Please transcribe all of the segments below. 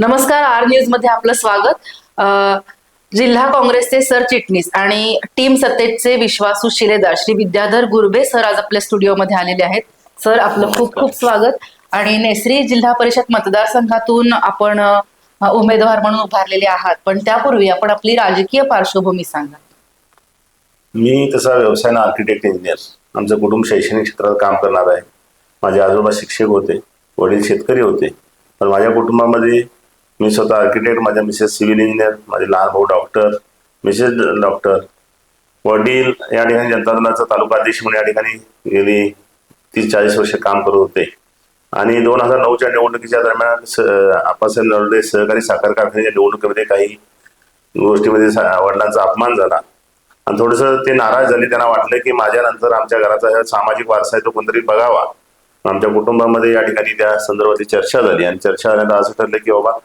नमस्कार आर न्यूजमध्ये आपलं स्वागत. जिल्हा काँग्रेसचे सरचिटणीस आणि टीम सत्तेचे विश्वासू शिलेदार श्री विद्याधर गुरबे सर आज आपल्या स्टुडिओमध्ये आलेले आहेत. सर आपलं खूप खूप स्वागत. आणि नेसरी जिल्हा परिषद मतदारसंघातून आपण उमेदवार म्हणून उभारलेले आहात. पण त्यापूर्वी आपण आपली राजकीय पार्श्वभूमी सांगा. मी तसा व्यवसायानं आर्किटेक्ट इंजिनियर आमचं कुटुंब शैक्षणिक क्षेत्रात काम करणार आहे. माझे आजोबा शिक्षक होते वडील शेतकरी होते. पण माझ्या कुटुंबामध्ये मी स्वतः आर्किटेक्ट माझ्या मिसेस सिव्हिल इंजिनियर माझे लहान भाऊ डॉक्टर मिसेस डॉक्टर वडील या ठिकाणी जनता दलाचा तालुका अध्यक्ष म्हणून या ठिकाणी गेली. तीस चाळीस वर्ष काम करत होते. आणि दोन हजार नऊच्या निवडणुकीच्या दरम्यान स आप्पासाहेब सहकारी साखर कारखान्याच्या निवडणुकीमध्ये काही गोष्टीमध्ये वडिलांचा अपमान झाला. आणि थोडंसं ते नाराज झाले. त्यांना वाटलं की माझ्यानंतर आमच्या घराचा सामाजिक वारसा आहे तो कोणतरी बघावा. आमच्या कुटुंबामध्ये या ठिकाणी त्या संदर्भातली चर्चा झाली. आणि चर्चा झाल्यानंतर असं ठरलं की बाबा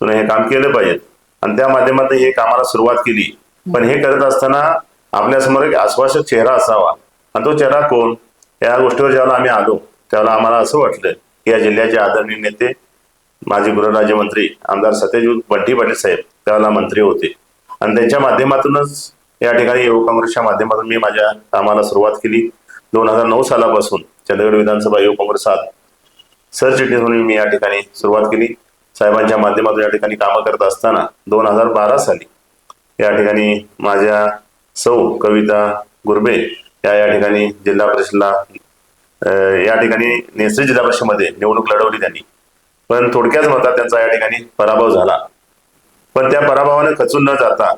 तुला हे काम केलं पाहिजे. आणि त्या माध्यमातून हे कामाला सुरुवात केली. पण हे करत असताना आपल्यासमोर एक आश्वासक चेहरा असावा. आणि तो चेहरा कोण? या गोष्टीवर ज्यावेळेला आम्ही आलो त्यावेळेला आम्हाला असं वाटलं की या जिल्ह्याचे आदरणीय नेते माजी गृहराज्यमंत्री आमदार सत्यजित बंटी पाटील साहेब त्यावेळेला मंत्री होते. आणि त्यांच्या माध्यमातूनच या ठिकाणी युवक काँग्रेसच्या माध्यमातून मी माझ्या कामाला सुरुवात केली. दोन हजार नऊ सालापासून चंदगड विधानसभा युवक काँग्रेसात सरचिटणीस म्हणून मी या ठिकाणी सुरुवात केली. साहेबांच्या माध्यमातून या ठिकाणी कामं करत असताना दोन हजार बारा साली या ठिकाणी माझ्या सौ कविता गुरबे या या ठिकाणी जिल्हा परिषदला या ठिकाणी नेसरी जिल्हा परिषदमध्ये निवडणूक लढवली त्यांनी. पण थोडक्याच मतात त्यांचा या ठिकाणी पराभव झाला. पण त्या पराभवाने खचून न जाता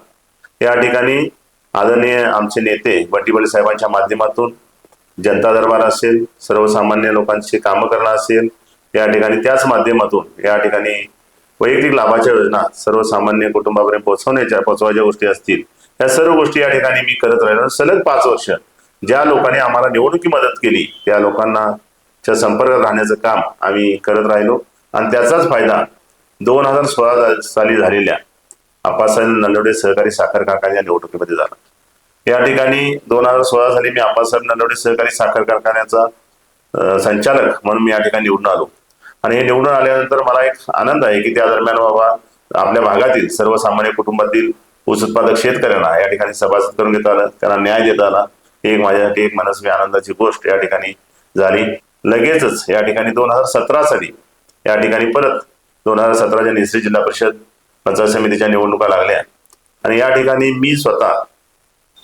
या ठिकाणी आदरणीय आमचे नेते बंटी साहेबांच्या माध्यमातून जनता दरबार असेल सर्वसामान्य लोकांची कामं करणं असेल या ठिकाणी त्याच माध्यमातून या ठिकाणी वैयक्तिक लाभाच्या योजना सर्वसामान्य कुटुंबापर्यंत पोहोचवण्याच्या पोहोचवायच्या गोष्टी असतील या सर्व गोष्टी या ठिकाणी मी करत राहिलो. सलग पाच वर्ष ज्या लोकांनी आम्हाला निवडणुकी मदत केली त्या लोकांना च्या संपर्कात राहण्याचं काम आम्ही करत राहिलो. आणि त्याचाच फायदा दोन हजार सोळा साली झालेल्या आप्पासाहेब नलवडे सहकारी साखर कारखान्या निवडणुकीमध्ये झाला. या ठिकाणी दोन हजार सोळा साली मी आप्पासाहेब नलवडे सहकारी साखर कारखान्याचा संचालक म्हणून मी या ठिकाणी निवडून आलो. आणि हे निवडून आल्यानंतर मला एक आनंद आहे की त्या दरम्यान बाबा आपल्या भागातील सर्वसामान्य कुटुंबातील ऊस उत्पादक शेतकऱ्यांना या ठिकाणी सभासद करून घेता आलं त्यांना न्याय देता आला ही एक माझ्यासाठी एक मनस्वी आनंदाची गोष्ट या ठिकाणी झाली. लगेचच या ठिकाणी दोन हजार सतरा साली या ठिकाणी परत दोन हजार सतराच्या निसरी जिल्हा परिषद पंचायत समितीच्या निवडणुका लागल्या. आणि या ठिकाणी मी स्वतः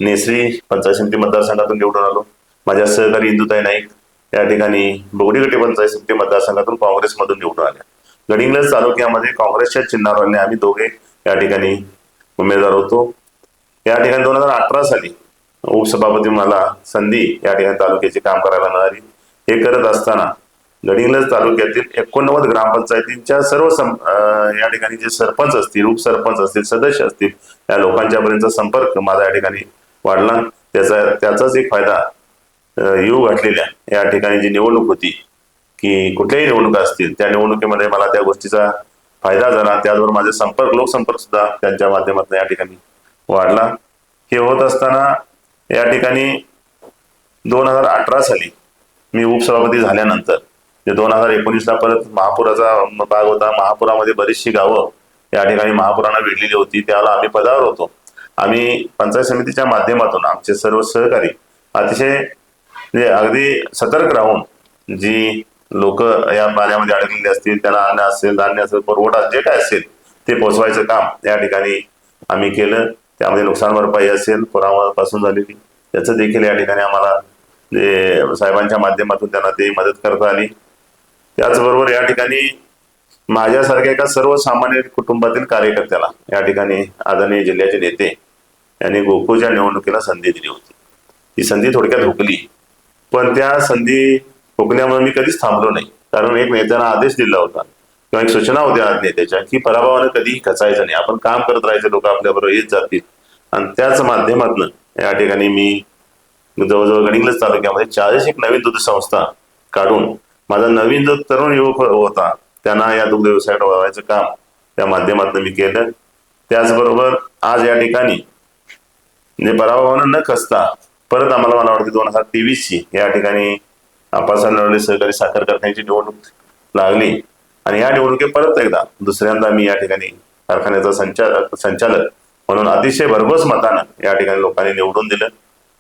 नेसरी पंचायत समिती मतदारसंघातून निवडून आलो. माझ्या सहकारी इंदुताई नाईक या ठिकाणी बोगडी गटीपंचायत समिती मतदारसंघातून काँग्रेसमधून निवडून आल्या. गडिंग्लज तालुक्यामध्ये काँग्रेसच्या चिन्हावरने आम्ही दोघे या ठिकाणी उमेदवार होतो. या ठिकाणी दोन हजार अठरा साली उपसभापती मला संधी या ठिकाणी तालुक्याचे काम करायला मिळाली. हे करत असताना गडिंग्लज तालुक्यातील एकोणनव्वद ग्रामपंचायतींच्या सर्व सं- या ठिकाणी जे सरपंच असतील उपसरपंच असतील सदस्य असतील या लोकांच्यापर्यंत संपर्क माझा या ठिकाणी वाढला. त्याचा त्याचाच एक फायदा येऊ घातलेल्या या ठिकाणी जी निवडणूक होती की कुठल्याही निवडणुका असतील त्या निवडणुकीमध्ये मला त्या गोष्टीचा फायदा झाला. त्याचबरोबर माझे संपर्क लोकसंपर्क सुद्धा त्यांच्या माध्यमातून या ठिकाणी वाढला. हे होत असताना या ठिकाणी दोन हजार अठरा साली मी उपसभापती झाल्यानंतर जे दोन हजार एकोणीसला परत महापुराचा भाग होता महापुरामध्ये बरीचशी गावं या ठिकाणी महापुरांना भेटलेली होती. त्याला आम्ही पदावर होतो. आम्ही पंचायत समितीच्या माध्यमातून आमचे सर्व सहकारी अतिशय म्हणजे अगदी सतर्क राहून जी लोक या पाण्यामध्ये अडकलेली असतील त्यांना अन्न असेल धान्य असेल पुरवठा जे काय असेल ते पोचवायचं काम या ठिकाणी आम्ही केलं. त्यामध्ये नुकसान भरपाई असेल पुरापासून झालेली. त्याचं देखील या ठिकाणी आम्हाला जे साहेबांच्या माध्यमातून त्यांना ते मदत करता आली. त्याचबरोबर या ठिकाणी माझ्यासारख्या एका सर्वसामान्य कुटुंबातील कार्यकर्त्याला या ठिकाणी आदरणीय जिल्ह्याचे नेते यांनी गोकुळच्या निवडणुकीला संधी दिली होती. ही संधी थोडक्यात हुकली. पण त्या संधी हुकल्यामुळे मी कधीच थांबलो नाही. कारण एक नेत्यानं आदेश दिला होता. किंवा एक सूचना होत्या आज नेत्याच्या की पराभवानं कधीही खचायचं नाही. आपण काम करत राहायचे लोक आपल्याबरोबर येत जातील. आणि त्याच माध्यमातून या ठिकाणी मी जवळजवळ गडिंगलज तालुक्यामध्ये चाळीस एक नवीन दूध संस्था काढून माझा नवीन जो तरुण युवक होता त्यांना या दुग्ध व्यवसायात वळवायचं काम त्या माध्यमातून मी केलं. त्याचबरोबर आज या ठिकाणी म्हणजे पराभवानं न खचता परत आम्हाला मला वाटतं दोन हजार तेवीस ची या ठिकाणी आपासाहेब सहकारी साखर कारखान्याची निवडणूक लागली. आणि या निवडणुकीत परत एकदा दुसऱ्यांदा मी या ठिकाणी कारखान्याचा संचालक संचालक म्हणून अतिशय भरघोस मतानं या ठिकाणी लोकांनी निवडून दिलं.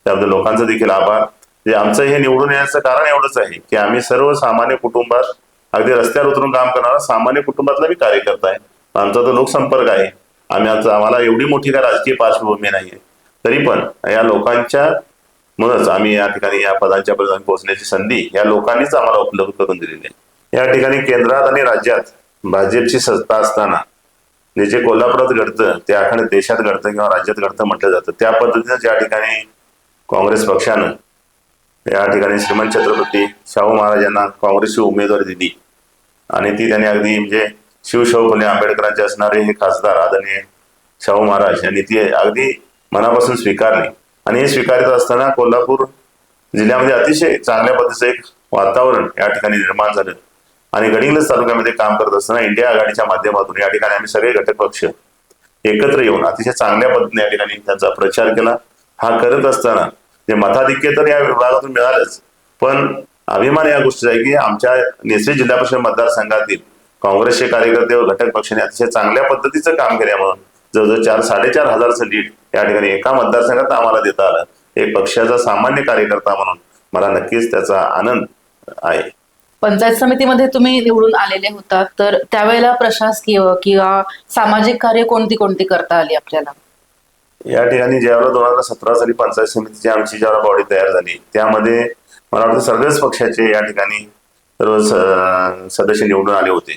त्याबद्दल लोकांचं देखील आभार. जे आमचं हे निवडून येण्याचं कारण एवढंच आहे की आम्ही सर्व सामान्य कुटुंबात अगदी रस्त्यावर उतरून काम करणारा सामान्य कुटुंबातला मी कार्यकर्ता आहे. आमचा तो लोकसंपर्क आहे. आम्ही आमचं आम्हाला एवढी मोठी काय राजकीय पार्श्वभूमी नाही आहे तरी पण या लोकांच्या म्हणूनच आम्ही या ठिकाणी या पदांच्या पर्यंत पोहोचण्याची संधी या लोकांनीच आम्हाला उपलब्ध करून दिलेली आहे. या ठिकाणी केंद्रात आणि राज्यात भाजपची सत्ता असताना जे जे कोल्हापुरात घडतं ते अखंड देशात घडतं किंवा राज्यात घडतं म्हटलं जातं त्या पद्धतीनं ज्या ठिकाणी काँग्रेस पक्षानं या ठिकाणी श्रीमंत छत्रपती शाहू महाराजांना काँग्रेसची उमेदवारी दिली आणि ती त्यांनी अगदी म्हणजे शिवशाहू फुले आंबेडकरांचे असणारे हे खासदार आदरणीय शाहू महाराज यांनी ती अगदी मनापासून स्वीकारली. आणि हे स्वीकारत असताना कोल्हापूर जिल्ह्यामध्ये अतिशय चांगल्या पद्धतीचं एक वातावरण या ठिकाणी निर्माण झालं. आणि गडिंग्लज तालुक्यामध्ये काम करत असताना इंडिया आघाडीच्या माध्यमातून या ठिकाणी आम्ही सगळे घटक पक्ष एकत्र येऊन अतिशय चांगल्या पद्धतीने या ठिकाणी त्यांचा प्रचार केला. हा करत असताना जे मताधिक्य तर या विभागातून मिळालंच पण अभिमान या गोष्टीचा आहे की आमच्या नेसरी जिल्हा परिषद मतदारसंघातील काँग्रेसचे कार्यकर्ते व घटक पक्षाने अतिशय चांगल्या पद्धतीचं काम केल्यामुळं जवळजवळ चार साडेचार हजारचं लीड या ठिकाणी एका मतदारसंघात आम्हाला देता आलं एक पक्षाचा सामान्य कार्यकर्ता म्हणून मला नक्कीच त्याचा आनंद आहे पंचायत समितीमध्ये तुम्ही निवडून आलेले होता तर त्यावेळेला प्रशासकीय किंवा सामाजिक कार्य कोणती कोणती करता आली आपल्याला या ठिकाणी ज्यावेळेला दोन हजार सतरा साली पंचायत समितीची आमची ज्यावेळेला बॉडी तयार झाली त्यामध्ये मला वाटतं सगळेच पक्षाचे या ठिकाणी स- सदस्य निवडून आले होते.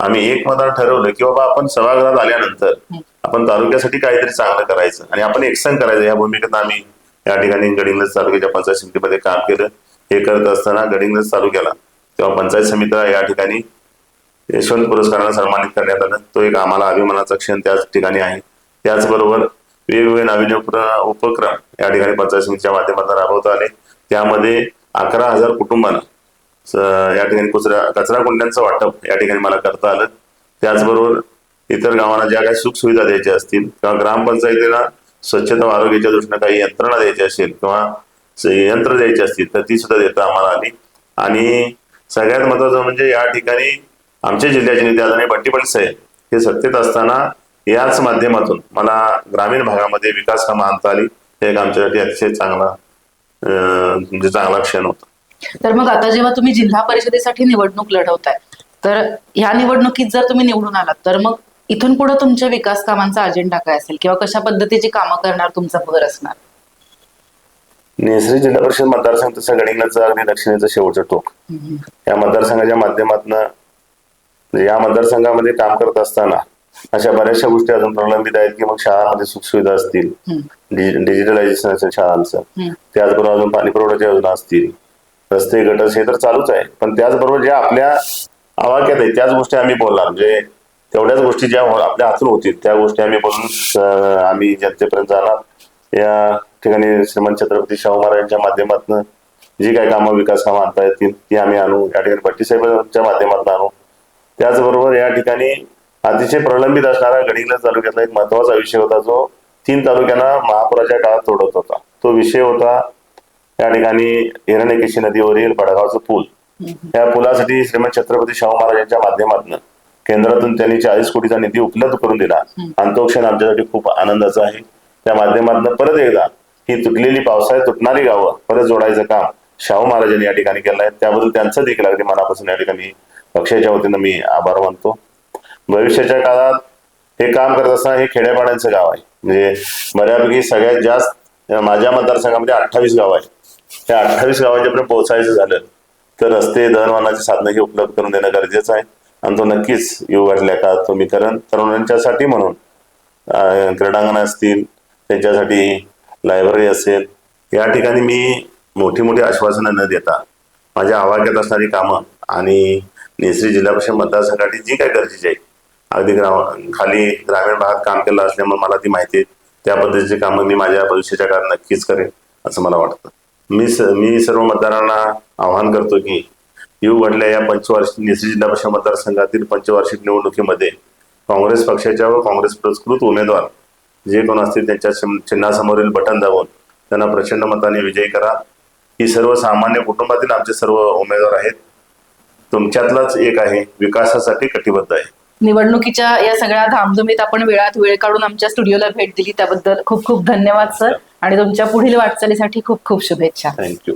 आम्ही एक मतानं ठरवलं की बाबा आपण सभागृहात आल्यानंतर. आपण तालुक्यासाठी काहीतरी चांगलं करायचं आणि आपण एकसंग करायचं. या भूमिकेत आम्ही या ठिकाणी गडिंग्लज तालुक्याच्या पंचायत समितीमध्ये काम केलं. हे करत असताना गडिंग्लज तालुक्याला तेव्हा पंचायत समितीला या ठिकाणी यशवंत पुरस्कारानं सन्मानित करण्यात आलं. तो एक आम्हाला अभिमानाचा क्षण त्याच ठिकाणी आहे. त्याचबरोबर वेगवेगळे नाविन्यपूर्ण उपक्रम या ठिकाणी पंचायत समितीच्या माध्यमातून राबवता आले. त्यामध्ये अकरा हजार कुटुंबांना या ठिकाणी कचरा कचरा कुंड्यांचं वाटप या ठिकाणी मला करता आलं. त्याचबरोबर इतर गावांना ज्या काही सुखसुविधा द्यायच्या असतील किंवा ग्रामपंचायतीला स्वच्छता व आरोग्याच्या दृष्टीनं काही यंत्रणा द्यायची असेल किंवा यंत्र द्यायची असतील तर ती सुद्धा देता आम्हाला आली. आणि सगळ्यात महत्वाचं म्हणजे या ठिकाणी आमच्या जिल्ह्याचे नेते आदरणीय बट्टीपट साहेब हे सत्तेत असताना याच माध्यमातून मला ग्रामीण भागामध्ये विकास कामं आणता आली. हे एक आमच्यासाठी अतिशय चांगला म्हणजे चांगला क्षण होता. तर मग आता जेव्हा तुम्ही जिल्हा परिषदेसाठी निवडणूक लढवताय तर ह्या निवडणुकीत जर तुम्ही निवडून आलात तर मग इथून पुढे तुमच्या विकास कामांचा अजेंडा काय असेल? किंवा कशा पद्धतीची कामं करणार तुमचा भर असणार? नेसरी जिल्हा परिषद मतदारसंघ तसं गडिंगलाचं अगदी दक्षिणेचं शेवटचं टोक. या मतदारसंघाच्या माध्यमातून म्हणजे या मतदारसंघामध्ये काम करत असताना अशा बऱ्याचशा गोष्टी अजून प्रलंबित आहेत की मग शाळांमध्ये सुखसुविधा असतील. डिजिटलायझेशन असेल शाळांचं. त्याचबरोबर अजून पाणी पुरवठ्याच्या योजना असतील. रस्ते गटर्स हे तर चालूच आहे पण त्याचबरोबर ज्या आपल्या आवाक्यात आहेत त्याच गोष्टी आम्ही बोलणार. म्हणजे तेवढ्याच गोष्टी ज्या हो- आपल्या हातून होतील. त्या गोष्टी आम्ही बोलून आम्ही जनतेपर्यंत जाणार. या ठिकाणी श्रीमंत छत्रपती शाहू महाराजांच्या माध्यमातून जी काही कामं विकास कामं आणता येतील ती आम्ही आणू. या ठिकाणी भट्टी साहेबांच्या माध्यमातून आणू. त्याचबरोबर या ठिकाणी अतिशय प्रलंबित असणारा गडिंग्लज तालुक्यातला एक महत्त्वाचा विषय होता जो तीन तालुक्यांना महापुराच्या काळात तोडत होता. तो विषय होता या ठिकाणी हिरण्यकेशी नदीवरील बडगावचं पूल. या पुलासाठी श्रीमंत छत्रपती शाहू महाराजांच्या माध्यमातून केंद्रातून त्यांनी चाळीस कोटीचा निधी उपलब्ध करून दिला. आणि तो क्षण आमच्यासाठी खूप आनंदाचा आहे. त्या माध्यमातून परत एकदा ही तुटलेली पावसाळ्यात तुटणारी गावं परत जोडायचं काम शाहू महाराजांनी या ठिकाणी केलं आहे. त्याबद्दल त्यांचं देखील अगदी मनापासून या ठिकाणी पक्षाच्या वतीनं मी आभार मानतो. भविष्याच्या काळात हे काम करत असताना हे खेड्यापाड्यांचं गाव आहे. म्हणजे बऱ्यापैकी सगळ्यात जास्त माझ्या मतदारसंघामध्ये अठ्ठावीस गाव आहे त्या अठ्ठावीस गावांच्यापर्यंत पोहोचायचं झालं तर रस्ते दळणवळणाची साधनं ही उपलब्ध करून देणं गरजेचं आहे. आणि तो नक्कीच येऊ वाटल्या का तुम्ही मी करण तरुणांच्यासाठी म्हणून क्रीडांगण असतील त्यांच्यासाठी लायब्ररी असेल या ठिकाणी मी मोठी मोठी आश्वासनं न देता माझ्या आवाक्यात असणारी कामं आणि नेसरी जिल्हा परिषद मतदारसंघासाठी जी काय गरजेची आहे अगदी ग्राम खाली ग्रामीण भागात काम केलं असल्यामुळे मला ती माहिती आहे. त्या पद्धतीची कामं मी माझ्या भविष्याच्या काळात नक्कीच करेन असं मला वाटतं. मी स मी सर्व मतदारांना आवाहन करतो की येऊ घडल्या या पंचवार्षिक नेसरी जिल्हा परिषद मतदारसंघातील पंचवार्षिक निवडणुकीमध्ये काँग्रेस पक्षाच्या व काँग्रेस पुरस्कृत उमेदवार जे कोण असतील त्यांच्या चिन्ह- चिन्हासमोरील बटन दाबून त्यांना प्रचंड मताने विजयी करा. ही सर्व सामान्य कुटुंबातील आमचे सर्व उमेदवार आहेत. तुमच्यातलाच एक आहे विकासासाठी कटिबद्ध आहे. निवडणुकीच्या या सगळ्या धामधुमीत आपण वेळात वेळ काढून आमच्या स्टुडिओला भेट दिली. त्याबद्दल खूप खूप धन्यवाद सर. आणि तुमच्या पुढील वाटचालीसाठी खूप खूप शुभेच्छा. थँक्यू.